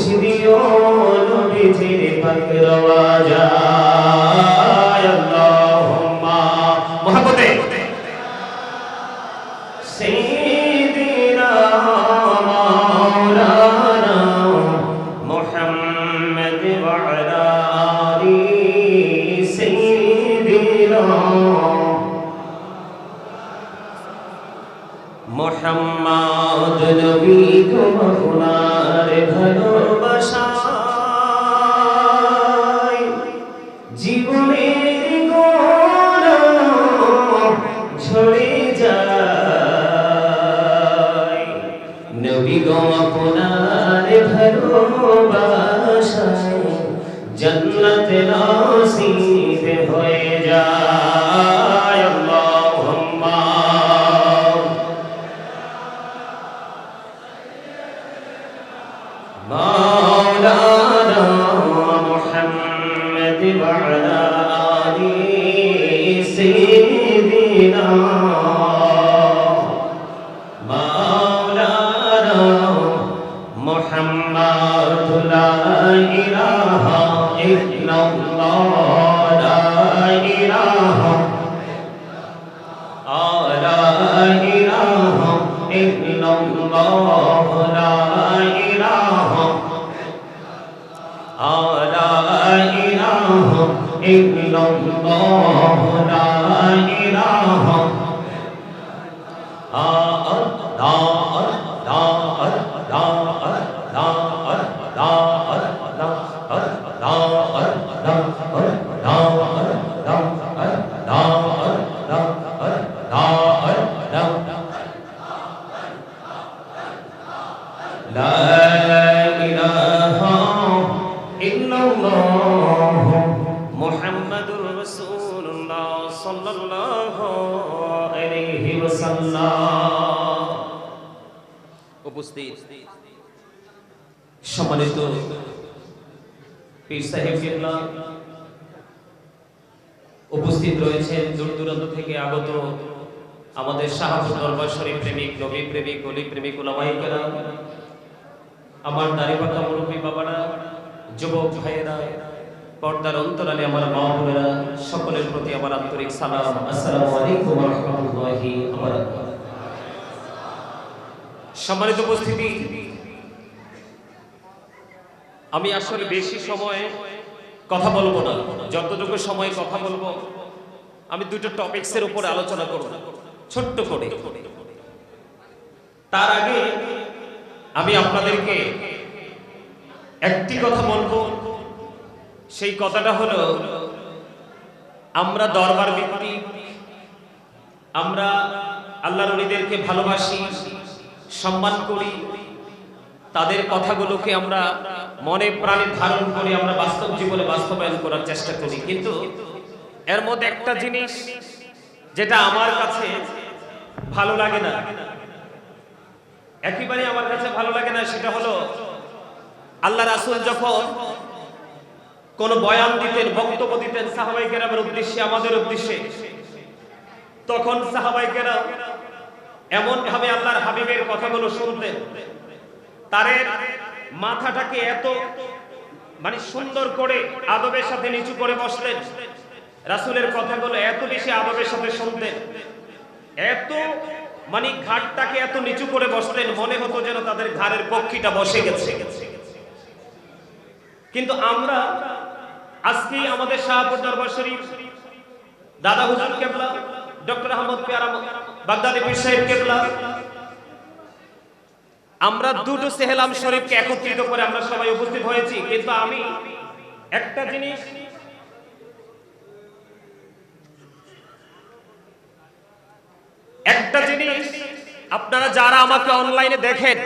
পৌঁছে দিও নবীজির পাক রওয়াজা আগত আমাদের শাহপুর দরবার শরীফ প্রেমিক, নবী প্রেমিক, অলি প্রেমিক ওলামাই কেরাম, আমার দাঁড়িপাকা মুরব্বী বাবারা, যুবক ভাইয়েরা, পর্দার অন্তরালে আমার মা বোনেরা, সকলের প্রতি আমার আন্তরিক সালাম। আসসালামু আলাইকুম ওয়া সম্মানিত উপস্থিতি, আমি আসলে বেশি সময় কথা বলব না। যতটুকু সময় কথা বলব আমি দুটো টপিকসের উপর আলোচনা করব। ছোট্ট করে। তার আগে আমি আপনাদেরকে একটি কথা বলব। সেই কথাটা হলো, আমরা দরবার ভিত্তি আমরা আল্লাহর নবীদেরকে ভালোবাসি, সম্মান করি, তাদের কথাগুলোকে আমরা মনে প্রাণে ধারণ করে আমরা বাস্তব জীবনে বাস্তবায়ন করার চেষ্টা করি। কিন্তু এর মধ্যে একটা জিনিস যেটা আমার কাছে ভালো লাগে না। একেবারে আমার কাছে ভালো লাগে না, সেটা হলো আল্লাহ রাসূল যখন কোন বয়ান দিতেন, বক্তব্য দিতেন সাহাবাই কেরামের উদ্দেশ্যে, আমাদের উদ্দেশ্যে, তখন সাহাবাই কেরাম এমন ভাবে আল্লাহর হাবিবের কথাগুলো শুনতেন। তারের মাথাটাকে এত মানে সুন্দর করে আদবের সাথে নিচু করে বসলেন। রাসূলের কথাগুলো এত বেশি আদবের সাথে শুনতেন, এত মানে ঘাটটাকে এত নিচু করে বসলেন মনে হতো যেন তাদের ঘাড়ের পক্ষীটা বসে গেছে। কিন্তু আমরা আজকেই আমাদের শাহপুর দরবার শরীফ, দাদা হুজুর কেবলা, ডক্টর আহমদ পেয়ারা বাগদাদি পীর সাহেব কেবলা, আমরা দুটো সেহেলাম শরীফকে একত্রিত করে আমরা সবাই উপস্থিত হয়েছি। কিন্তু আমি একটা জিনিস একটা জিনিস আপনারা যারা আমাকে অনলাইনে দেখেন,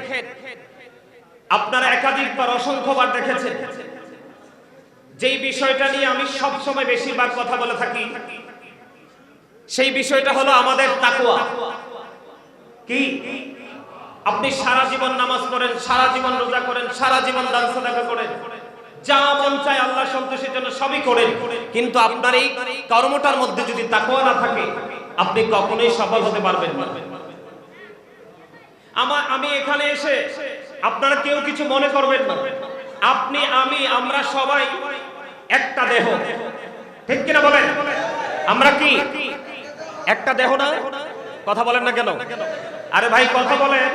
আপনারা একাধিকবার অসংখ্যবার দেখেছেন। যেই বিষয়টা নিয়ে আমি সব সময় বেশিরভাগ কথা বলে থাকি, সেই বিষয়টা হলো আমাদের তাকুয়া কি? আপনি সারা জীবন নামাজ করেন সারা জীবন রোজা করেন, সারা জীবন দান সাদাকা করেন। যা মন চায় আল্লাহ সন্তোষের জন্য সবই করেন। কিন্তু আপনার এই কর্মটার মধ্যে যদি তাকুয়া না থাকে আপনি কখনোই সফল হতে পারবেন আমার আমি এখানে এসে আপনারা কেউ কিছু মনে করবেন না। আপনি, আমি, আমরা সবাই একটা দেহ। ঠিক কিনা বলেন? আমরা কি? একটা দেহ না? কথা বলেন না কেন? আরে ভাই, কথা বলেন।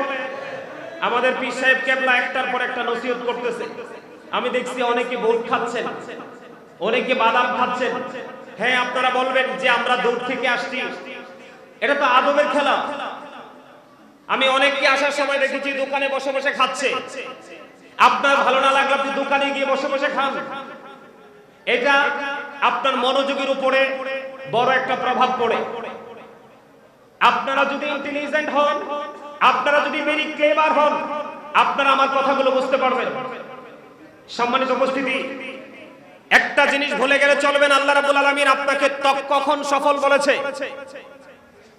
আমাদের পীর সাহেব কেবলা একটার পর একটা নসিহত করতেছে। আমি দেখছি অনেকে ভোট খাচ্ছেন, অনেকে বাদাম খাচ্ছেন। হ্যাঁ আপনারা বলবেন যে আমরা দূর থেকে আসছি। এটা তো আদবের খেলা। আমি অনেককে আসার সময় দেখেছি দোকানে বসে বসে খাচ্ছে। আপনার ভালো না লাগলে আপনি দোকানে গিয়ে বসে বসে খান। এটা আপনার মনোযোগের উপরে বড় একটা প্রভাব পড়ে। আপনারা যদি ইন্টেলিজেন্ট হন, আপনারা যদি ভেরি ক্লেভার হন, আপনারা আমার কথাগুলো বুঝতে পারবেন। সম্মানিত উপস্থিতি, একটা জিনিস ভুলে গেলে চলবেন আল্লাহ রাব্বুল আলামিন আপনাকে তক কখন সফল বলেছে?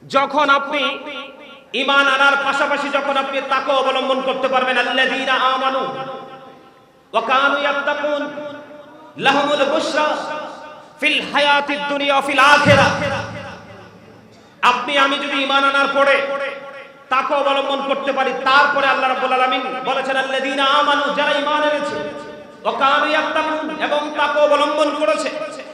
যখন আপনি ঈমান আনার পাশাপাশি যখন আপনি তাকে অবলম্বন করতে পারবেন আপনি, আমি যদি ইমান আনার পরে তাকে অবলম্বন করতে পারি, তারপরে আল্লাহ রাব্বুল আলামিন বলেছেন, আল্লাযীনা আমানু, যারা ঈমান এনেছে, ওয়া কানু এবং তাকে অবলম্বন করেছে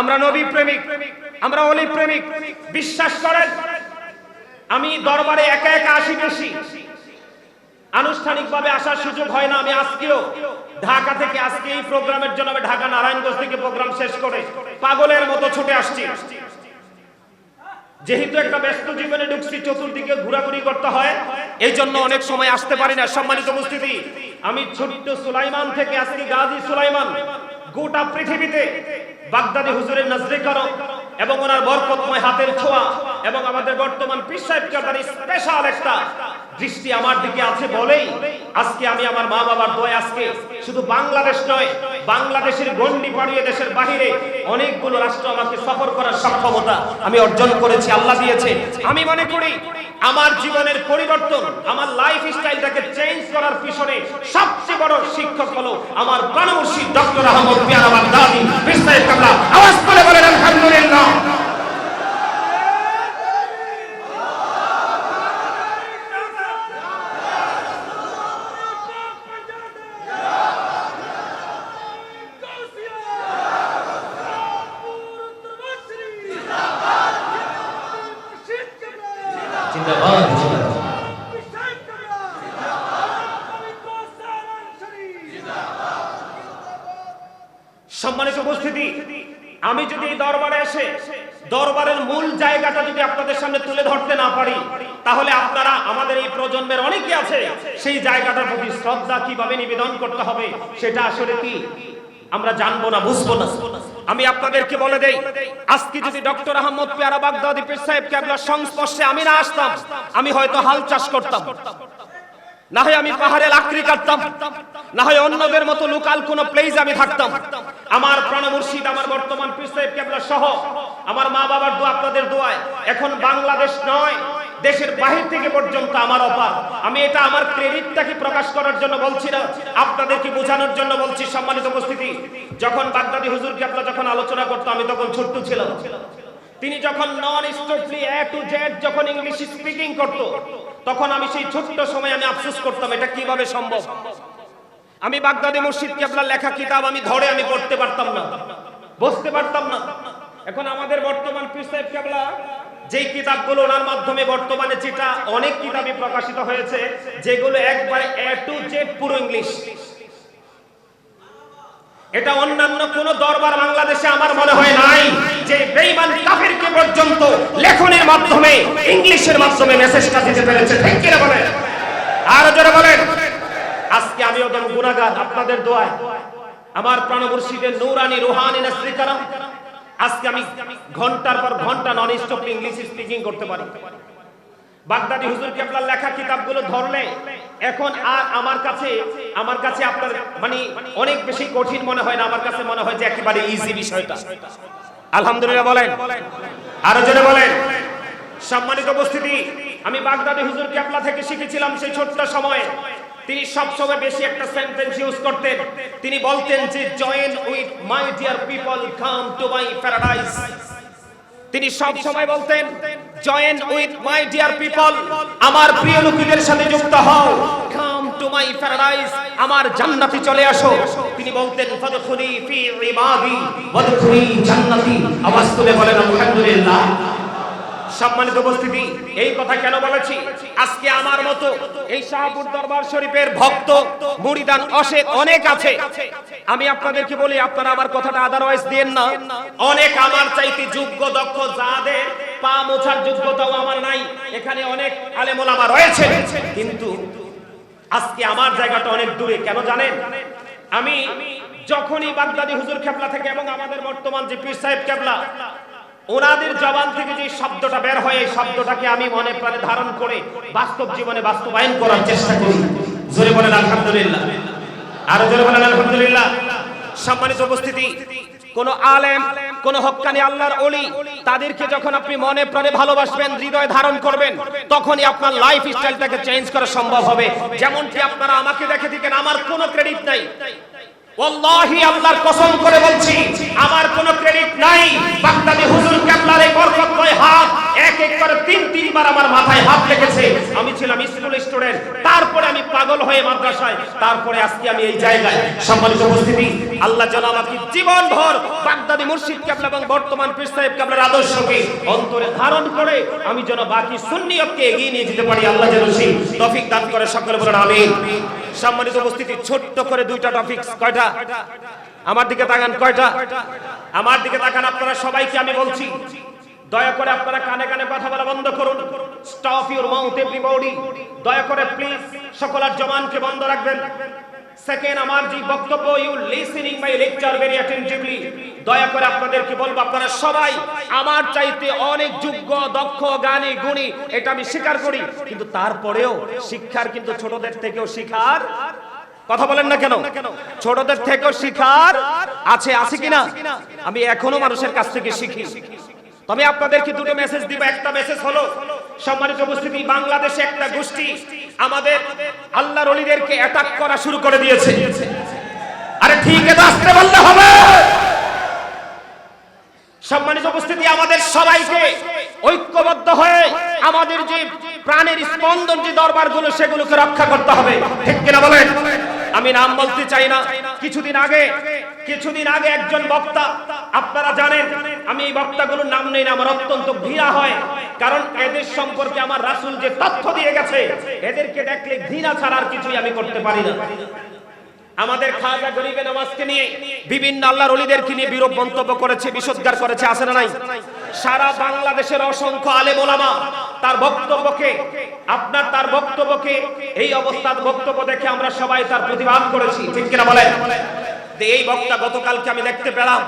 আমরা নবী প্রেমিক, আমরা অলি প্রেমিক, বিশ্বাস করেন? আমি দরবারে একা একা আসি বেশি। আনুষ্ঠানিকভাবে আসার সুযোগ হয় না, আমি আজকেও ঢাকা থেকে আজকে এই প্রোগ্রামের জন্য আমি ঢাকা নারায়ণগঞ্জ থেকে প্রোগ্রাম শেষ করে পাগলের মতো ছুটে আসছি। যেহেতু একটা ব্যস্ত জীবনে ঢুকছি, চতুর্দিকে ঘোরাঘুরি করতে হয় এই জন্য অনেক সময় আসতে পারি না। সম্মানিত উপস্থিতি, আমি ছোট্ট সুলাইমান থেকে আজকে গাজী সুলাইমান, গোটা পৃথিবীতে বাগদাদি হুজুরের নজরে করো এবং ওনার বরকতময় হাতের ছোঁয়া এবং আমাদের বর্তমান পীর স্পেশাল একটা দৃষ্টি আমার দিকে আছে বলেই আজকে আমি আমার মা বাবার দয় আজকে শুধু বাংলাদেশ নয়, বাংলাদেশের গন্ডি পাড়িয়ে দেশের বাহিরে অনেকগুলো রাষ্ট্র আমাকে সফর করার সক্ষমতা আমি অর্জন করেছি, আল্লাহ দিয়েছে। আমি মনে করি আমার জীবনের পরিবর্তন, আমার লাইফ স্টাইলটাকে চেঞ্জ করার পিছনে সবচেয়ে বড় শিক্ষক হলো আমার প্রাণমর্শী ডক্টর আহমদ পিয়ার আমার দাদি বিস্তারিত আমরা আওয়াজ করে বলেন, আলহামদুলিল্লাহ। সম্মানিত উপস্থিতি, আমি যদি দরবারে এসে, দরবারের মূল জায়গাটা যদি আপনাদের সামনে তুলে ধরতে না পারি, তাহলে আপনারা আমাদের এই প্রজন্মের অনেকে আছে, সেই জায়গাটার প্রতি শ্রদ্ধা কীভাবে নিবেদন করতে হবে, সেটা আসলে কি? আমরা জানব না, বুঝব না। আমি আপনাদেরকে বলে দেই, আজকে যদি ডক্টর আহমদ পেয়ারা বাগদাদি পীর সাহেব কেবলার সংস্পর্শে আমি না আসতাম, আমি হয়তো হাল চাষ করতাম। না হয় আমি পাহাড়ে লাকড়ি কাটতাম, না হয় অন্যদের মতো লোকাল কোন প্লেস আমি থাকতাম। আমার প্রাণ মুর্শিদ আমার বর্তমান সহ আমার মা বাবার দোয়া, আপনাদের দোয়ায়। এখন বাংলাদেশ নয়, দেশের বাহির থেকে পর্যন্ত আমার অপার। আমি এটা আমার ক্রেডিটটাকে প্রকাশ করার জন্য বলছি না আপনাদেরকে বোঝানোর জন্য বলছি সম্মানিত উপস্থিতি? যখন বাগদাদি হুজুর কেবলা যখন আলোচনা করতো আমি তখন ছোট্ট ছিলাম। তিনি যখন non stoply A to Z যখন ইংলিশ স্পিকিং করত তখন আমি সেই ছোট্ট সময় আমি আফসোস করতাম, এটা কীভাবে সম্ভব? আমি বাগদাদি মসজিদ আপনার লেখা কিতাব আমি ধরে আমি পড়তে পারতাম না, বসতে পারতাম না। এখন আমাদের বর্তমান পিসাহেব সাহেব কেবলা যেই কিতাবগুলো ওনার মাধ্যমে বর্তমানে যেটা অনেক কিতাবই প্রকাশিত হয়েছে, যেগুলো একবারে এ টু জেড পুরো ইংলিশ এটা অন্যান্য কোন দরবার বাংলাদেশে আমার মনে হয় নাই যে বেঈমান কাফিরকে পর্যন্ত লেখনের মাধ্যমে, ইংলিশের মাধ্যমে মেসেজটা দিতে পেরেছে। ঠিক কিনা বলেন? আর জোরে বলেন। আজকে আমি ওদের গুনাহগার, আপনাদের দোয়ায়। আমার প্রাণ মুর্শিদের নূরানি রুহানি নাসরি কারাম আজকে আমি ঘণ্টার পর ঘণ্টা নন স্টপ ইংলিশ স্পিকিং করতে পারি। বাগদাদি হুজুর কেবলার লেখা কিতাবগুলো ধরলে, এখন আর আমার কাছে আমার কাছে আপনার মানে অনেক বেশি কঠিন মনে হয় না, আমার কাছে মনে হয় যে একেবারে ইজি বিষয়টা। আলহামদুলিল্লাহ বলেন। আরও জোরে বলেন। সম্মানিত উপস্থিতি, আমি বাগদাদি হুজুর কেবলা থেকে শিখেছিলাম সেই ছোট্ট সময়ে। তিনি সবসময় বেশি একটা সেন্টেন্স ইউজ করতেন। তিনি বলতেন যে join with my dear people come to my paradise তিনি সব সময় বলতেন join with my dear people আমার প্রিয় লোকেদের সাথে যুক্ত হও। কাম টু মাই প্যারাডাইস আমার জান্নাতে চলে আসো। তিনি বলতেন, ফাদখুলি ফি ইবাদি ওয়াদখুলি জান্নাতি। আওয়াজ তুলে বলেন, আলহামদুলিল্লাহ। সম্মানিত উপস্থিতি, এই কথা কেন বলেছি? আজকে আমার মতো এই শাহপুর দরবার শরীফের ভক্ত মুড়িদান অশেক অনেক আছে। আমি আপনাদেরকে বলি, আপনারা আমার কথাটা আদারওয়াইজ দেন না। অনেক আমার চাইতে যোগ্য, দক্ষ যাদের পা মোছার যোগ্যতাও আমার নাই। এখানে অনেক আলেমোলামা রয়েছে কিন্তু আজকে আমার জায়গাটা অনেক দূরে, কেন জানেন? আমি যখনই বাগদাদি হুজুর কেবলা থেকে এবং আমাদের বর্তমান যে পীর সাহেব কেবলা ওনাদের জবান থেকে যে শব্দটা বের হয়, এই শব্দটাকে আমি মনে প্রাণে ধারণ করে বাস্তব জীবনে বাস্তবায়ন করার চেষ্টা করি। জোরে বলেন, আলহামদুলিল্লাহ। আরও জোরে বলেন, আলহামদুলিল্লাহ। সম্মানিত উপস্থিতি, কোন আলেম, কোন হক্কানি আল্লাহর অলি তাদেরকে যখন আপনি মনে প্রাণে ভালোবাসবেন, হৃদয় ধারণ করবেন, তখনই আপনার লাইফ স্টাইলটাকে চেঞ্জ করা সম্ভব হবে। যেমনটি আপনারা আমাকে দেখে দিকেন আমার কোনো ক্রেডিট নাই। ওয়াল্লাহি, আল্লাহর কসম করে বলছি, আমার কোনো ক্রেডিট নাই। বাগদাদি হুজুর কেবলার বরকতময় হাত, এক এক করে তিন, তিনবার আমার মাথায় হাত লেগেছে। আমি ছিলাম স্কুল স্টুডেন্ট। তারপরে আমি পাগল হয়ে মাদ্রাসায়। তারপরে আজকে আমি এই জায়গায়। সম্মানিত উপস্থিতি, আল্লাহ যেন আমাকে জীবন ভর বাগদাদি মুর্শিদ কেবলা এবং বর্তমান পীর সাহেব কেবলার আদর্শকে অন্তরে ধারণ করে আমি যেন বাকি সুন্নিয়তকে এগিয়ে নিয়ে যেতে পারি। আল্লাহ যেন সেই তৌফিক দান করে সকলে বলেন, আমিন। সম্মানিত উপস্থিতি, ছোট্ট করে দুইটা টপিক কয়টা? আমার দিকে তাকান, কয়টা? আমার দিকে তাকান, আপনারা সবাইকে আমি বলছি, দয়া করে আপনারা কানে কানে কথা বলা বন্ধ করুন। স্টপ ইউর মাউথ এভরিবডি দয়া করে প্লিজ সকলের জবানকে বন্ধ রাখবেন। সেকেন্ড আমার যে বক্তব্য you listening my lecture very attentively দয়া করে আপনাদেরকে বলব, আপনারা সবাই আমার চাইতে অনেক যোগ্য, দক্ষ, জ্ঞানী, গুণী, এটা আমি স্বীকার করি, কিন্তু তারপরেও শিক্ষার কিন্তু ছোটদের থেকেও শিখার কথা বলেন না কেন? ছোটদের থেকেও শিখার আছে আছে কিনা? আমি এখনও মানুষের কাছ থেকে শিখি। তবে আপনাদেরকে দুটো মেসেজ দিব? একটা মেসেজ হলো সম্মানিত উপস্থিতি, বাংলাদেশে একটা গোষ্ঠী আমাদের আল্লাহর অলিদেরকে অ্যাটাক করা শুরু করে দিয়েছে। আরে ঠিক এটা আসতে বললে হবে। সম্মানিত উপস্থিতি, আমাদের সবাইকে ঐক্যবদ্ধ হয়ে আমাদের যে প্রাণের স্পন্দন, যে দরবারগুলো, সেগুলোকে রক্ষা করতে হবে। ঠিক কিনা বলেন? আমি নাম বলতে চাই না। কিছুদিন আগে কিছুদিন আগে একজন বক্তা, আপনারা জানেন, আমি এই বক্তাগুলোর নাম নেই আমার অত্যন্ত ঘৃণা হয়। কারণ এদের সম্পর্কে আমার রাসূল যে তথ্য দিয়ে গেছে, এদেরকে দেখলে ঘৃণা ছাড়া আর কিছুই আমি করতে পারি না। আমাদের খাজা গরিবে নামাজকে নিয়ে বিভিন্ন আল্লাহর অলিদেরকে নিয়ে বিরূপ মন্তব্য করেছে বিশুদ্ধার করেছে, আছে না নাই? সারা বাংলাদেশের অসংখ্য আলেম ওলামা তার বক্তব্যকে, আপনার তার বক্তব্যকে, এই অবস্থার বক্তব্য দেখে আমরা সবাই তার প্রতিবাদ করেছি। ঠিক কিনা বলেন? এই বক্তা গতকালকে আমি দেখতে পেলাম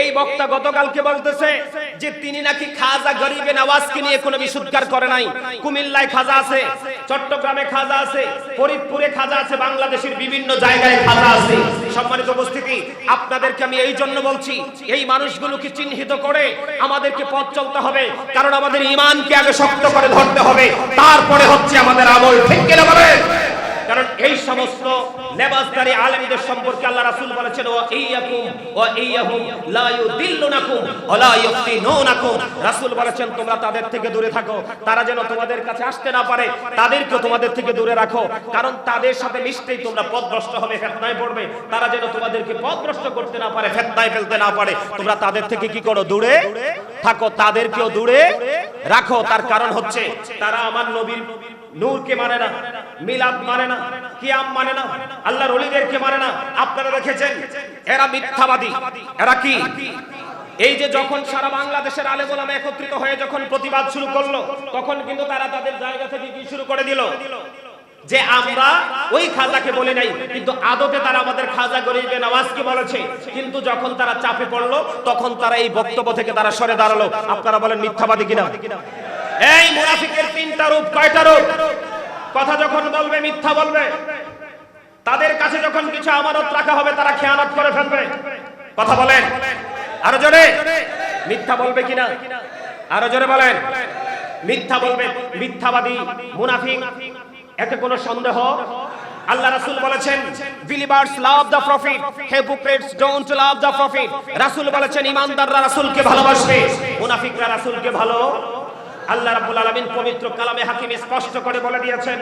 এই বক্তা গতকালকে বলতেছে যে তিনি নাকি খাজা গরিবে নওয়াজকে নিয়ে কোনো বিশুদ্ধার করে নাই। কুমিল্লায় খাজা আছে, চট্টগ্রামে খাজা আছে, ফরিদপুরে খাজা আছে, বাংলাদেশের বিভিন্ন জায়গায় খাজা আছে। সম্মানিত উপস্থিতি, আপনাদেরকে আমি এই জন্য বলছি, এই মানুষগুলোকে চিহ্নিত করে আমাদেরকে পথ চলতে হবে, কারণ আমাদের ইমানকে আগে শক্ত করে ধরতে হবে, তারপরে হচ্ছে আমাদের আমল। ঠিক কিনা বলেন? কারণ এই সমস্ত লেবাসদারি আলেমদের সম্পর্কে আল্লাহ রাসূল বলেছেন, ওয়া ইয়াকুম, ওয়া ইয়াহুম, লা ইউদিল্লুনাকুম, ওয়া লা ইফতিনুনাকুম রাসূল বলেছেন, তোমরা তাদের থেকে দূরে থাকো। তারা যেন তোমাদের কাছে আসতে না পারে তাদেরকে তোমাদের থেকে দূরে রাখো। কারণ তাদের সাথে মিশতেই তোমরা পথভ্রষ্ট হবে, ফিতনায় পড়বে। তারা যেন তোমাদেরকে পথভ্রষ্ট করতে না পারে, ফিতনায় ফেলতে না পারে। তোমরা তাদের থেকে কি করো? দূরে থাকো, তাদেরকেও দূরে রাখো। তার কারণ হচ্ছে, তারা আমার নবীর নূরকে মানে না, মিলাদ মানে না, কিয়াম মানে না, আল্লাহর ওলিদেরকে মানে না। আপনারা দেখেছেন? এরা মিথ্যাবাদী। এরা কি? এই যে যখন সারা বাংলাদেশের আলেম ওলামা একত্রিত হয়ে যখন প্রতিবাদ শুরু করল, তখন কিন্তু তারা তাদের জায়গা থেকে কি শুরু করে দিল? যে আমরা ওই খাজাকে বলে নাই, কিন্তু আদতে তারা আমাদের খাজা গরিবে নওয়াজকে বলেছে? কিন্তু যখন তারা চাপে পড়ল, তখন তারা এই বক্তব্য থেকে তারা সরে দাঁড়াল। আপনারা বলেন মিথ্যাবাদী কিনা? এই মুনাফিকের তিনটা রূপ, কয়টা রূপ? কথা যখন বলবে, মিথ্যা বলবে। তাদের কাছে যখন কিছু আমানত রাখা হবে, তারা খেয়ানত করে ফেলবে। কথা বলেন। আরও জোরে। মিথ্যা বলবে কিনা? আরও জোরে বলেন। মিথ্যা বলবে। মিথ্যাবাদী মুনাফিক, এতে কোনো সন্দেহ? আল্লাহ রাসূল বলেছেন believers love the prophet hypocrites don't love the prophet রাসূল বলেছেন, ইমানদাররা রাসূলকে ভালোবাসবে, মুনাফিকরা রাসূলকে ভালো আল্লাহ রাব্বুল আলামিন পবিত্র কালামে হাকিম স্পষ্ট করে বলে দিয়েছেন,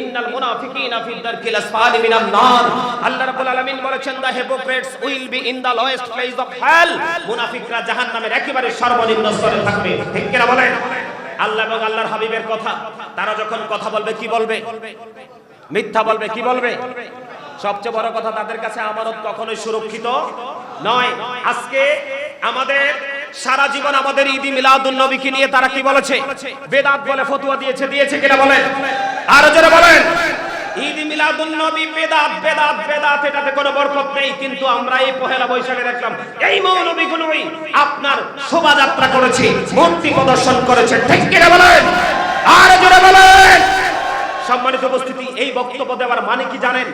ইন্নাল মুনাফিকিনা ফি দারকিল আসফালি মিনান নার। আল্লাহ রাব্বুল আলামিন বলেছেন the hypocrites will be in the lowest place of hell মুনাফিকরা জাহান্নামের একেবারে সর্বনিম্ন স্তরে থাকবে। ঠিক কিনা বলেন? আল্লাহ এবং আল্লাহর হাবিবের কথা, তারা যখন কথা বলবে, কি বলবে? মিথ্যা বলবে, কি বলবে? সবচেয়ে বড় কথা, তাদের কাছে আমানত কখনোই সুরক্ষিত নয়। আজকে আমাদের সারা জীবন আমাদের ঈদ মিলাদুন নবীকে নিয়ে তারা কি বলেছে? বেদাত বলে ফতুয়া দিয়েছে দিয়েছে কিনা বলেন? আরও জোরে বলেন। ঈদ মিলাদুন নবী বেদাত বেদাত বেদাত, এটাতে কোনো বরকত নেই, কিন্তু আমরা এই পহেলা বৈশাখে দেখলাম, এই মৌলবীগুলোই আপনার শোভাযাত্রা করেছে, মূর্তি প্রদর্শন করেছে, ঠিক কিনা বলেন? আরও জোরে বলেন। সম্মানিত উপস্থিতি, এই বক্তব্য দেওয়ার মানে কি জানেন?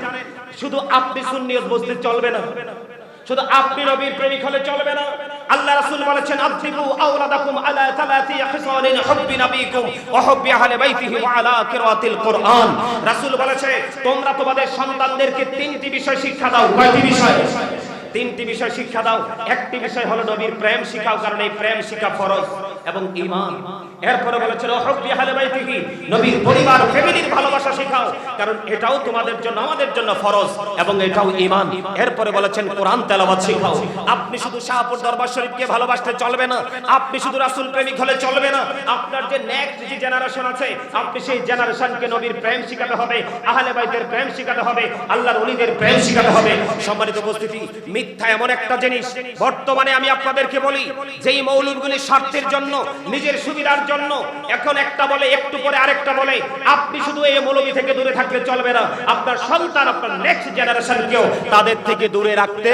শুধু আপনি সুন্নিয়ত বসতে চলবে না। শুধু আপনি নবীর প্রেমিক হলে চলবে না। আল্লাহ রাসূল বলেছেন আযিবু আওলাদাকুম আলা তালাতি খিসালিন হুব্বি নবীকুম ওয়া হুব্বি আহলি বাইতিহি ওয়া আলা কিরাতিল কুরআন। রাসূল বলেছে, তোমরা তোমাদের সন্তানদেরকে তিনটি বিষয় শিক্ষা দাও। কয়টি বিষয়? তিনটি বিষয় শিক্ষা দাও। একটি বিষয় হলো নবীর প্রেম শিখাও, কারণ এই প্রেম শিক্ষা ফরজ এবং ঈমান। এরপরে বলেছিল, হব্বি আহলে বাইতিহি, নবীর পরিবার, ফ্যামিলির ভালোবাসা শেখাও, কারণ এটাও তোমাদের জন্য, আমাদের জন্য ফরজ এবং এটাও ঈমান। এরপরে বলেছেন, কোরআন তেলাওয়াত শেখাও। আপনি শুধু শাহপুর দরবার শরীফকে ভালোবাসতে চলবে না, আপনি শুধু রাসূল প্রেমিক হলে চলবে না, আপনার যে নেক্সট যে জেনারেশন আছে, আপনি সেই জেনারেশনকে নবীর প্রেম শিখাতে হবে, আহলে বাইতের প্রেম শিখাতে হবে, আল্লাহর ওলিদের প্রেম শিখাতে হবে। সম্মানিত উপস্থিতি, মিথ্যা এমন একটা জিনিস, বর্তমানে আমি আপনাদেরকে বলি, যেই মৌলুদগুলি স্বার্থের জন্য, নিজের সুবিধার জন্য। এখন একটা বলে, একটু পরে আরেকটা বলে। আপনি শুধু এই মৌলবী থেকে দূরে থাকলে চলবে না। আপনার সন্তান, আপনার নেক্সট জেনারেশনকেও তাদের থেকে দূরে রাখতে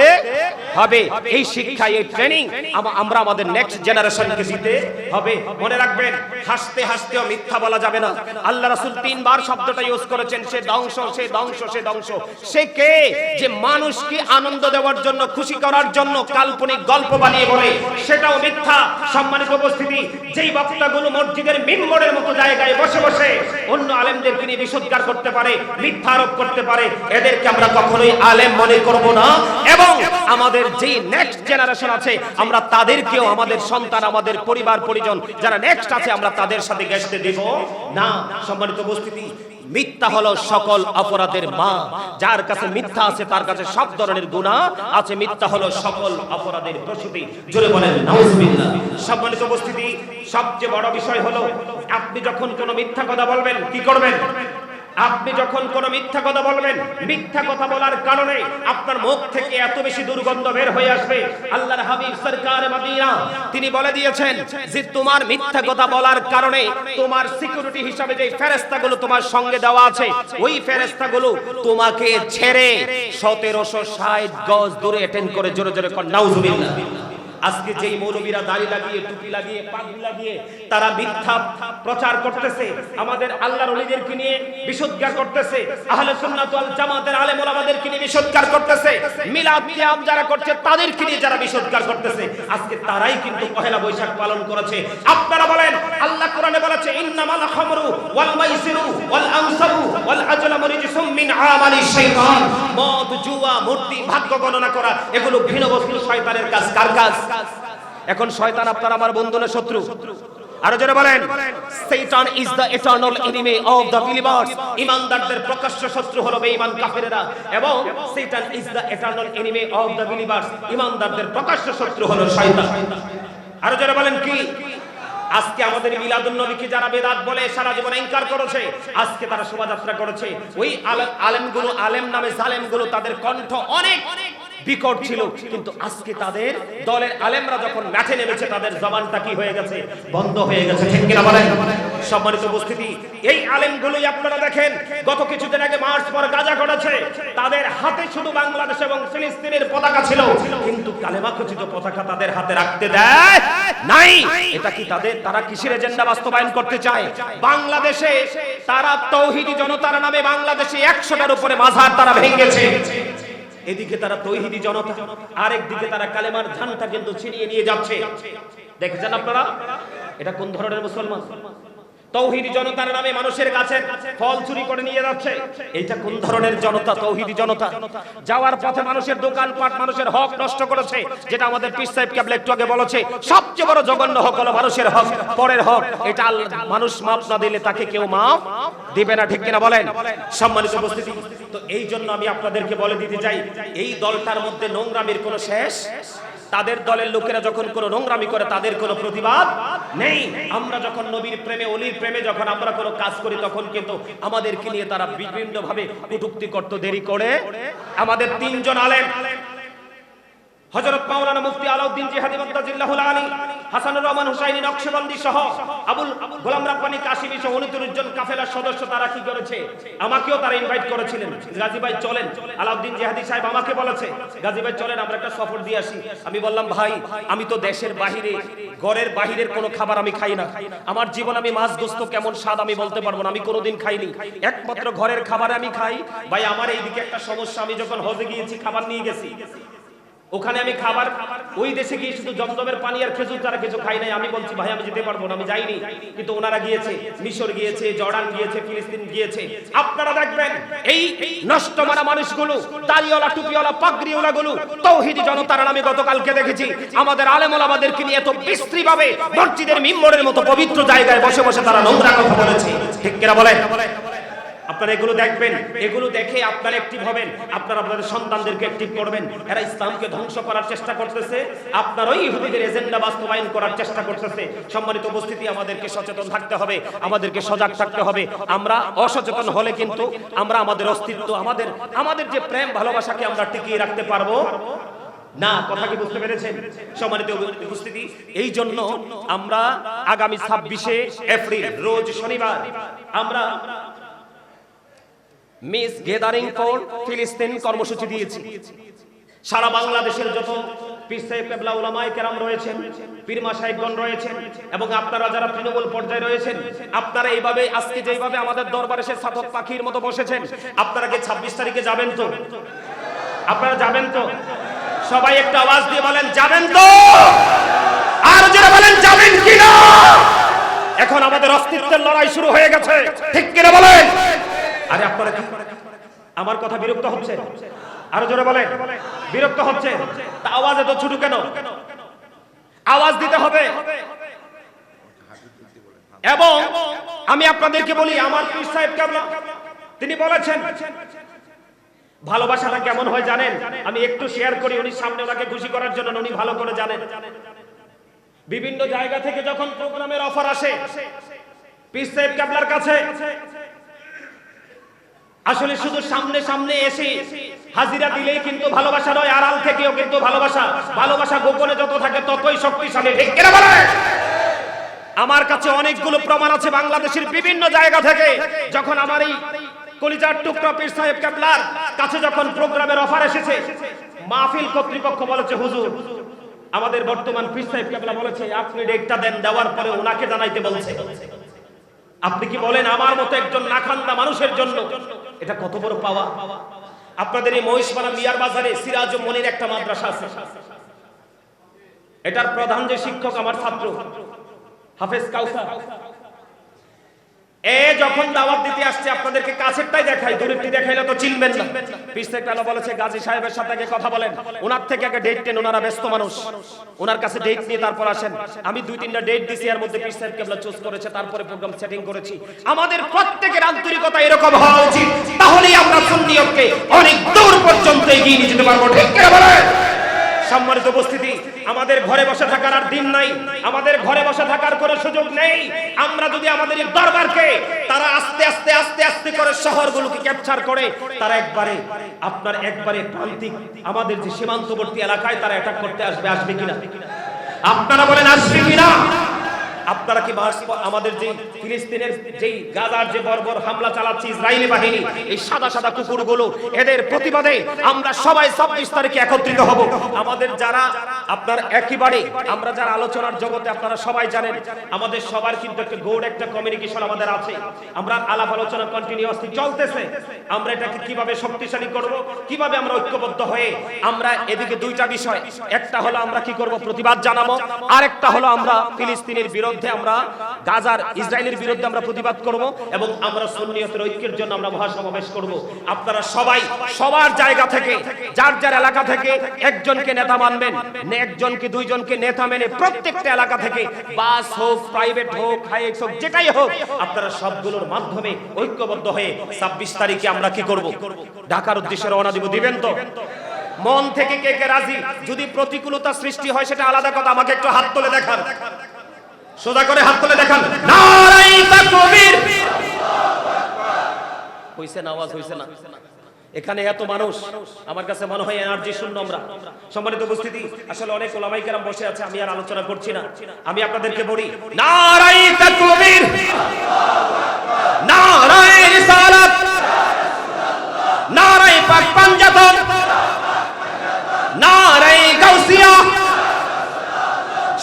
হবে। এই শিক্ষা, এই ট্রেনিং আমরা আমাদের নেক্সট জেনারেশনকে দিতে হবে। মনে রাখবেন, হাসতে হাসতেও মিথ্যা বলা যাবে না। আল্লাহ রাসূল তিনবার শব্দটা ইউজ করেছেন, সে ধ্বংস সে ধ্বংস সে ধ্বংস। সে কে? যে মানুষকে আনন্দ দেওয়ার জন্য, খুশি করার জন্য কাল্পনিক গল্প বানিয়ে বলে, সেটাও মিথ্যা। সম্মানিত উপস্থিতি, যেই বক্তাগুলো মসজিদের মিম্বরের মতো জায়গায় বসে বসে অন্য আলেমদের তিনি বিশুদ্ধার করতে পারে, মিথ্যা আরোপ করতে পারে। এদেরকে আমরা কখনোই আলেম মনে করব না। এবং আমাদের যে নেক্সট জেনারেশন আছে, আমরা তাদেরকেও আমাদের সন্তান, আমাদের পরিবার, পরিজন যারা নেক্সট আছে, আমরা তাদের সাথে গেছতে দেব। না, সম্মানিত উপস্থিতি মিথ্যা হলো সকল অপরাধের মা। যার কাছে মিথ্যা আছে, তার কাছে সব ধরনের গুণা আছে। মিথ্যা হলো সকল অপরাধের প্রসূতি। জোরে বলেন, নাউজুবিল্লাহ। সম্মানিত উপস্থিতি, সবচেয়ে বড় বিষয় হলো, আপনি যখন কোনো মিথ্যা কথা বলবেন, কি করবেন? আপনি যখন কোনো মিথ্যা কথা বলবেন, মিথ্যা কথা বলার কারণে আপনার মুখ থেকে এত বেশি দুর্গন্ধ বের হয়ে আসবে। আল্লাহর হাবিব সরকার তিনি বলে দিয়েছেন যে, তোমার মিথ্যা কথা বলার কারণে তোমার সিকিউরিটি হিসাবে যে ফেরেশতাগুলো তোমার সঙ্গে দেওয়া আছে, ওই ফেরেশতাগুলো তোমাকে ছেড়ে 1760 গজ দূরে অ্যাটেন্ড করে, জোরে জোরে কর, নাউজুবিল্লাহ। আজকে যেই মৌলবীরা দাড়ি লাগিয়ে, টুপি লাগিয়ে, পাগড়ি লাগিয়ে তারা মিথ্যা প্রচার করতেছে, আমাদের আল্লাহর ওলিদেরকে নিয়ে বিশুদ্ধার করতেছে, আহলে সুন্নাত ওয়াল জামাতের আলেম ওলামাদেরকে নিয়ে বিশুদ্ধার করতেছে, মিলাদ কিয়াম যারা করছে তাদেরকে নিয়ে যারা বিশুদ্ধার করতেছে, আজকে তারাই কিন্তু পহেলা বৈশাখ পালন করেছে। আপনারা বলেন, আল্লাহ কোরআনে বলেছে, ইন্নামাল খামরু ওয়াল মাইসিরু ওয়াল আনসাবু ওয়াল আজলামু রিজসুম মিন আমালি শাইতান। মদ, জুয়া, মূর্তি, ভাগ্য গণনা করা, এগুলো ঘৃণ বস্তু শয়তানের কাজ। কার কাজ? এখন শয়তান আপনার, আমার শত্রু? আরও জোরে বলেন। Is eternal enemy of believers ঈমানদারদের প্রকাশ্য শত্রু হলো বেঈমান এবং is eternal enemy of believers ঈমানদারদের প্রকাশ্য শত্রু হলো শয়তান। আরও জোরে বলেন কি? আজকে আমাদের নবীকে যারা বেদাত বলে সারা জীবন ইনকার করেছে, আজকে তারা শোভাযাত্রা করেছে। ওই আলে- আলেমগুলো, আলেম নামে জালেমগুলো তাদের কণ্ঠ অনেক বিকট ছিল, কিন্তু আজকে তাদের দলের আলেমরা যখন মাঠে নেমেছে, তাদের জবানটা কি হয়ে গেছে? বন্ধ হয়ে গেছে, ঠিক কিনা বলেন? সম্মানিত উপস্থিতি, এই আলেমগুলোই আপনারা দেখেন, গত কিছুদিন আগে মার্চ পর গাজা করেছে তাদের হাতে শুধু বাংলাদেশ এবং ফিলিস্তিনের পতাকা ছিল, কিন্তু কালেমা খচিত পতাকা তাদের হাতে রাখতে দেয় নাই। এটা কি তাদের, তারা কিসের এজেন্ডা বাস্তবায়ন করতে চায়? বাংলাদেশে তারা তৌহিদি জনতার নামে বাংলাদেশে একশোটার উপরে মাঝার তারা ভেঙেছে। এদিকে তারা তৈহিদি জনতা, আরেক দিকে তারা কালেমার ধানটা কিন্তু ছিনিয়ে নিয়ে যাচ্ছে। দেখেছেন আপনারা? এটা কোন ধরনের মুসলমান? তৌহিদি জনতার নামে মানুষের কাছে ফল চুরি করে নিয়ে যাচ্ছে। এইটা কোন ধরনের জনতা, তৌহিদি জনতা? যাওয়ার পথে মানুষের দোকানপাট মানুষের হক নষ্ট করেছে, যেটা আমাদের পীর সাহেব কেবল একটু আগে বলেছে, সবচেয়ে বড় জঘন্য হক হলো মানুষের হক, পরের হক। এটা মানুষ মাপ না দিলে তাকে কেউ মাপ দিবে না, ঠিক কিনা বলেন? সম্মানিত উপস্থিতি, তো এই জন্য আমি আপনাদেরকে বলে দিতে চাই, এই দলটার মধ্যে নোংরামির কোনো শেষ তাদের দলের লোকেরা যখন কোনো নোংরামি করে, তাদের কোনো প্রতিবাদ নেই। আমরা যখন নবীর প্রেমে, অলির প্রেমে যখন আমরা কোনো কাজ করি, তখন কিন্তু আমাদেরকে নিয়ে তারা বিভিন্ন ভাবে কটুক্তি করত, দেরি করে। আমাদের তিনজন আলেন হজরত মাওলানা মুফতি আলাউদ্দিন জিহাদি মুত্তাজিল্লাহুল আলী হাসানুর রহমান, হুসাইনি, নকশবন্দি সহ আবুল গোলাম রাব্বানি, কাশিমি সহ উনত্রিশ কাফেলার সদস্য তারা কি করেছে? আমাকেও তারা ইনভাইট করেছিলেন। গাজী ভাই চলেন। আলাউদ্দিন জিহাদি সাহেব আমাকে বলেছে গাজী ভাই চলেন, আমরা একটা সফর দিয়ে আসি। আমি বললাম, ভাই, আমি তো দেশের বাহিরে, ঘরের বাহিরের কোনো খাবার আমি খাই না। আমার জীবন আমি মাছ গোস্ত কেমন স্বাদ আমি বলতে পারব না, আমি কোনোদিন খাইনি। একমাত্র ঘরের খাবার আমি খাই। ভাই, আমার এইদিকে একটা সমস্যা, আমি যখন হজে গিয়েছি, খাবার নিয়ে গেছি। ওখানে আমি খাবার, ওই দেশে গিয়ে শুধু জমজমের পানি আর খেজুর তারা কিছু খাই নাই। আমি বলছি, ভাই, আমি যেতে পারব না, আমি যাইনি। কিন্তু ওনারা গিয়েছে, মিশর গিয়েছে, জর্ডান গিয়েছে, ফিলিস্তিন গিয়েছে। আপনারা দেখবেন, এই নষ্ট মারা মানুষগুলো, দাড়িওয়ালা, টুপিওয়ালা পাগড়িওয়ালা গুলো তৌহিদি জনতার নামে গতকালকে দেখেছি। আমাদের আলেমুল আমাদেরকে নিয়ে এত বিশ্রী ভাবে মসজিদের মিম্বরের মতো পবিত্র জায়গায় বসে বসে তারা নোংরা কথা বলেছে। ঠিক কিনা বলেন? আপনারা এগুলো দেখবেন, এগুলো দেখে আপনারা অ্যাক্টিভ হবেন। আপনারা আপনাদের সন্তানদেরকে অ্যাক্টিভ করবেন। এরা ইসলামকে ধ্বংস করার চেষ্টা করতেছে। আপনার ওই ইহুদিদের এজেন্ডা বাস্তবায়ন করার চেষ্টা করতেছে। সম্মানিত উপস্থিতি, আমাদেরকে সচেতন থাকতে হবে, আমাদেরকে সজাগ থাকতে হবে। আমরা অসচেতন হলে কিন্তু আমরা আমাদের অস্তিত্ব, আমাদের আমাদের যে প্রেম, ভালোবাসাকে আমরা টিকিয়ে রাখতে পারব। না, কথা কি বুঝতে পেরেছেন? সম্মানিত উপস্থিতি এই জন্য আমরা আগামী ছাব্বিশে এপ্রিল, রোজ শনিবার, আমরা মিস গেদারিং ফর ফিলিস্তিন কর্মসূচি দিয়েছি। সারা বাংলাদেশের যত সাহেব কেবলা উলামায়ে কেরাম রয়েছেন পীরমা সাহেবগণ রয়েছেন, এবং আপনারা যারা তৃণমূল পর্যায়ে রয়েছেন, আপনারা এইভাবে, আজকে যেইভাবে আমাদের দরবারে এসে সাধক পাখির মতো বসেছেন, আপনারা কি ছাব্বিশ তারিখে যাবেন তো? আপনারা যাবেন তো? সবাই একটা আওয়াজ দিয়ে বলেন, যাবেন তো? আর যারা বলেন, যাবেন কিনা? এখন আমাদের অস্তিত্বের লড়াই শুরু হয়ে গেছে। ঠিক কিনা বলেন? আরে আপনারা কি আমার কথা বিরক্ত হচ্ছে? আরও জোরে বলেন। বিরক্ত হচ্ছে? তা আওয়াজ এত ছোট কেন? আওয়াজ দিতে হবে। এবং আমি আপনাদেরকে বলি, আমার পীর সাহেব কেমন তিনি বলেছেন, ভালোবাসাটা কেমন হয় জানেন? আমি একটু শেয়ার করি, উনি সামনে ওনাকে খুশি করার জন্য উনি ভালো করে জানেন। বিভিন্ন জায়গা থেকে যখন প্রোগ্রামের অফার আসে, পীর সাহেব কেবলার কাছে আসলে শুধু সামনে সামনে এসে হাজিরা দিলেই কিন্তু ভালোবাসা নয়, আড়াল থেকেও কিন্তু ভালোবাসা। ভালোবাসা গোপনে যত থাকে ততই শক্তিশালী। আমার কাছে অনেকগুলো প্রমাণ আছে বাংলাদেশের বিভিন্ন জায়গা থেকে। যখন আমার এই কলিজার টুকরা পীর সাহেব কেবলার কাছে যখন প্রোগ্রামের অফার এসেছে, মাহফিল কর্তৃপক্ষ বলেছে, হুজুর, আমাদের বর্তমান পীর সাহেব কেবলা বলেছে, আপনি ডেটটা দেন, দেওয়ার পরে ওনাকে জানাইতে বলছে। আপনি কি বলেন আমার মতো একজন নাখান্দা মানুষের জন্য এটা কত বড় পাওয়া? আপনাদের এই মহিষপাড়া মিয়ার বাজারে সিরাজ মনির একটা মাদ্রাসা আছে। এটার প্রধান যে শিক্ষক আমার ছাত্র, হাফেজ কাউসার। এ যখন দাওয়াত দিতে আসছে, আপনাদেরকে কাছেরটাই দেখাই, দূরেরটি দেখাইলে তো চিনবেন না। পিসে কালো বলেছে, গাজী সাহেবের সাথে আগে কথা বলেন। ওনার থেকে আগে ডেট নেন ওনারা ব্যস্ত মানুষ। ওনার কাছে ডেট নিয়ে তারপর আসেন। আমি দুই তিনটা ডেট দিছি, এর মধ্যে পিস সাহেব কেবলা চুজ করেছে, তারপরে প্রোগ্রাম সেটিং করেছি। আমাদের প্রত্যেকের আন্তরিকতা এরকম হওয়া উচিত। তাহলেই আমরা সুন্নিয়তকে অনেক দূর পর্যন্ত এগিয়ে নিয়ে যেতে পারব। ঠিক করে বলেন? সম্মানিত উপস্থিতি, আমাদের ঘরে বসে থাকার আর দিন নাই, আমাদের ঘরে বসে থাকার কোনো সুযোগ নেই। আমরা যদি আমাদের দরবারকে তারা আস্তে আস্তে আস্তে আস্তে করে শহরগুলোকে ক্যাপচার করে, তারা একবারে, আপনার একবারে প্রান্তিক, আমাদের যে সীমান্তবর্তী এলাকায় তারা অ্যাটাক করতে আসবে আসবে কিনা? আপনারা বলেন, আসবে কিনা? আপনারা কি আমাদের যে ফিলিস্তিনের যেই গাজার যে বর্বর হামলা চালাচ্ছে ইসরায়েলি বাহিনী, এই সাদা সাদা কুকুরগুলো, এদের প্রতিবাদে আমরা সবাই ছাব্বিশ তারিখে একত্রিত হব। আমাদের যারা, আপনার একেবারে, আমরা যারা আলোচনার জগতে আপনারা সবাই জানেন, আমাদের সবার কিন্তু একটা গৌড় একটা কমিউনিকেশন আমাদের আছে। আমরা আলাপ আলোচনা কন্টিনিউয়াসলি চলতেছে। আমরা এটাকে কীভাবে শক্তিশালী করব, কীভাবে আমরা ঐক্যবদ্ধ হয়ে আমরা এদিকে দুইটা বিষয়, একটা হলো আমরা কি করব প্রতিবাদ জানাব, আরেকটা হলো আমরা ফিলিস্তিনের বিরুদ্ধে আমরা গাজার ইসরায়েলের বিরুদ্ধে আমরা প্রতিবাদ করব এবং আমরা সুন্নিয়তের ঐক্যের জন্য আমরা মহাসমাবেশ করব। আপনারা সবাই সবার জায়গা থেকে, যার যার এলাকা থেকে একজনকে নেতা মানবেন একজনকে, দুইজনকে নেতা মেনে প্রত্যেকটা এলাকা থেকে বাস হোক, প্রাইভেট হোক হাইএক্স হোক, যেটাই হোক, আপনারা সবগুলোর মাধ্যমে ঐক্যবদ্ধ হয়ে ছাব্বিশ তারিখে আমরা কি করব? ঢাকার উদ্দেশ্যে রওনা দিব। দিবেন তো? মন থেকে কে কে রাজি? যদি প্রতিকূলতা সৃষ্টি হয়, সেটা আলাদা কথা। আমাকে একটু হাত তুলে দেখান। সোজা করে হাত তুলে দেখান। এখানে এত মানুষ, আমার কাছে মনে হয় এনার্জি শূন্য আমরা। সম্মানিত উপস্থিতি, আসলে অনেক ওলামাই কেরাম বসে আছে, আমি আর আলোচনা করছি না। আমি আপনাদেরকে বলি নারাই তাকবীর নারাই রিসালাত নারাই পাক পাঞ্জাতন নারাই গাউসিয়া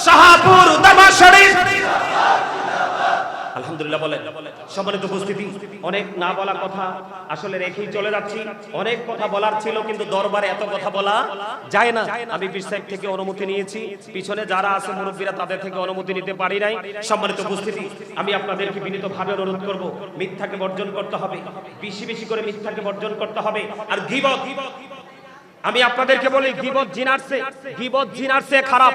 শাহপুর আলহামদুলিল্লাহ সম্মানিত উপস্থিতি, অনেক না বলা কথা, আসলে রেখেই চলে যাচ্ছি। অনেক কথা বলার ছিল, কিন্তু দরবারে এত কথা বলা যায় না। আমি থেকে অনুমতি নিয়েছি। পিছনে যারা আছে, মুরব্বীরা তাদের থেকে অনুমতি নিতে পারি নাই। সম্মানিত উপস্থিতি, আমি আপনাদেরকে অনুরোধ করব, মিথ্যাকে বর্জন করতে হবে। বেশি বেশি করে মিথ্যাকে বর্জন করতে হবে। আর আমি আপনাদেরকে বলি, গিবত গিবত জিনারসে খারাপ।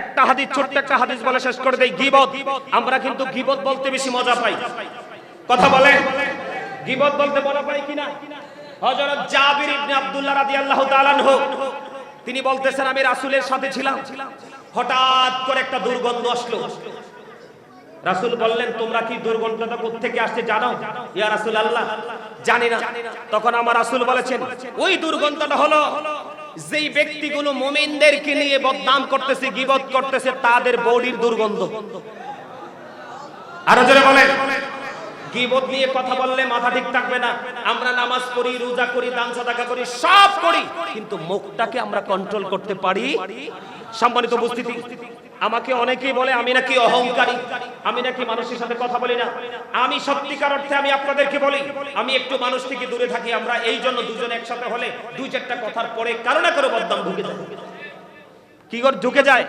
একটা হাদিস ছোট্ট একটা হাদিস বলে শেষ করে দেই গিবত। আমরা কিন্তু গিবত বলতে বেশি মজা পাই। কথা বলে? গিবত বলতে মজা পাই কিনা হযরত জাবির ইবনে আব্দুল্লাহ রাদিয়াল্লাহু তাআলা আনহু তিনি বলতেছেন আমি রাসূলের সাথে ছিলাম। হঠাৎ করে একটা দুর্গন্ধ আসলো। রাসূল বললেন তোমরা কি দুর্গন্ধটা কোথা থেকে আসছে জানো? ইয়া রাসূল আল্লাহ জানি না। তখন আমার রাসূল বলেছেন ওই দুর্গন্ধটা হলো যেই ব্যক্তিগুলো মোমিনদেরকে নিয়ে বদনাম করতেছে, গিবত করতেছে, তাদের বডির দুর্গন্ধ। আরও জোরে বলেন। গিবত নিয়ে কথা বললে মাথা ঠিক থাকবে না। আমরা নামাজ পড়ি, রোজা করি, দান সাদাকা করি, সব করি। কিন্তু মুখটাকে আমরা কন্ট্রোল করতে পারি? সম্মানিত উপস্থিতি। আমাকে অনেকেই বলে, আমি নাকি অহংকারী। আমি নাকি মানুষের সাথে কথা বলি না। আমি সত্যিকার অর্থে আমি আপনাদেরকে বলি, আমি একটু মানুষ থেকে দূরে থাকি, আমরা এই জন্য দুজন একসাথে হলে দুই চারটা কথার পরে কারও না কারও বদনাম ঢুকে যায় কি করে ঢুকে যায়,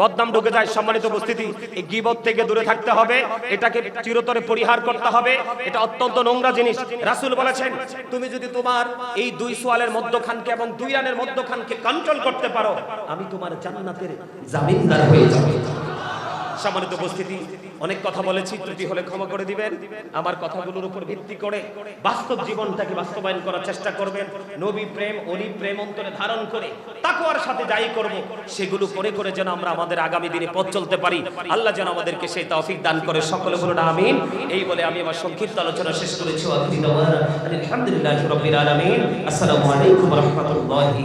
বদনাম ঢুকে যায়, সম্মানিত উপস্থিতি, এই গিবত থেকে দূরে থাকতে হবে, এটাকে চিরতরে পরিহার করতে হবে, এটা অত্যন্ত নোংরা জিনিস। রাসূল বলেছেন, তুমি যদি তোমার এই দুই সোয়ালের মধ্যখানকে এবং দুই রানের মধ্যখানকে কন্ট্রোল করতে পারো, আমি তোমার জান্নাতের জামিনদার হয়ে যাব। সম্মানিত উপস্থিতি, অনেক কথা বলেছি, ত্রুটি হলে ক্ষমা করে দিবেন। আমার কথাগুলোর উপর ভিত্তি করে বাস্তব জীবনটাকে বাস্তবায়ন করার চেষ্টা করবেন। নবী প্রেম, অলি প্রেম অন্তরে ধারণ করে তাকওয়ার সাথে যাই করব, সেগুলো করে করে যেন আমরা আমাদের আগামী দিনে পথ চলতে পারি। আল্লাহ যেন আমাদেরকে সেই তৌফিক দান করে। সকলে বলুন, আমিন। এই বলে আমি আমার সংক্ষিপ্ত আলোচনা শেষ করেছি। আলহামদুলিল্লাহ রাব্বিল আলামিন। আসসালামু আলাইকুম রাহমাতুল্লাহি